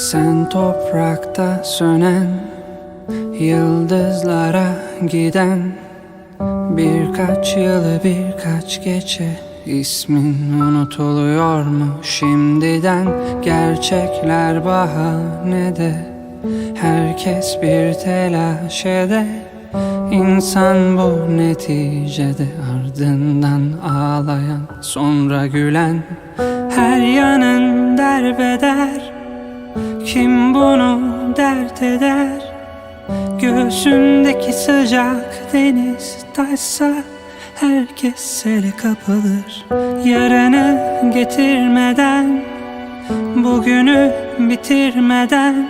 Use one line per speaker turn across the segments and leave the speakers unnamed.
Sen toprakta sönen Yıldızlara giden Birkaç yılı birkaç gece İsmin unutuluyor mu şimdiden? Gerçekler bahanede Herkes bir telaş eder. İnsan bu neticede ardından ağlayan sonra gülen Her yanın derbeder Kim bunu dert eder? Göğsündeki sıcak deniz taşsa Herkes sele kapılır. Yarını getirmeden Bugünü bitirmeden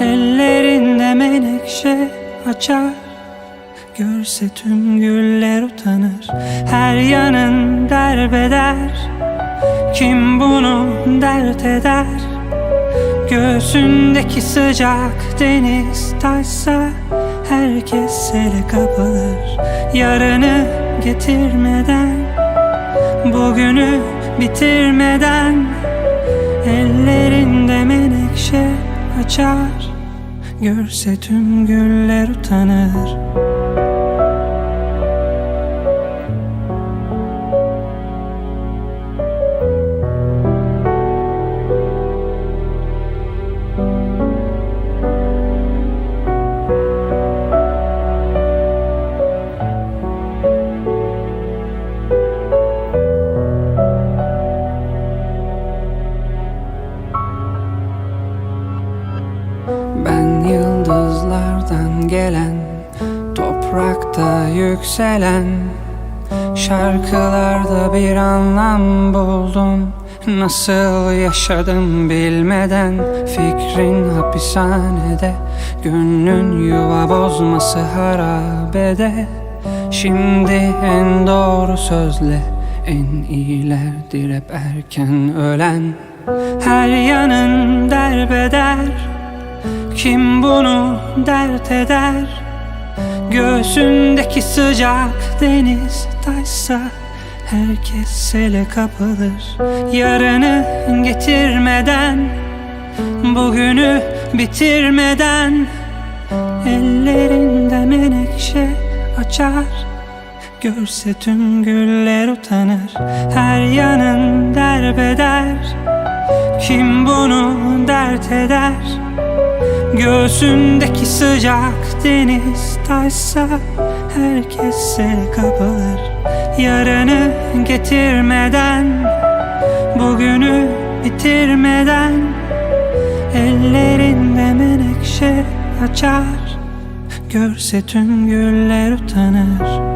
Ellerinde menekşe açar. Görse tüm güller utanır Her yanın derbeder. Kim bunu dert eder Göğsündeki sıcak deniz taşsa Herkes sele kapılır Yarını getirmeden Bugünü bitirmeden Ellerinde menekşe açar. Görse tüm güller utanır yıldızlardan gelen Toprakta yükselen Şarkılarda bir anlam buldum. Nasıl yaşadım bilmeden Fikrin hapishanede Gönlün yuva bozması harabede. Şimdi en doğru sözle En iyilerdir hep erken ölen. Her yanın dert eder. Göğsündeki sıcak deniz taşsa Herkes sele kapılır. Yarını getirmeden Bugünü bitirmeden Ellerinde menekşe açar. Görse tüm güller utanır Her yanın derbeder. Kim bunu dert eder Göğsündeki sıcak deniz taşsa Herkes sele kapılır Yarını getirmeden Bugünü bitirmeden Ellerinde menekşe açar. Görse tüm güller utanır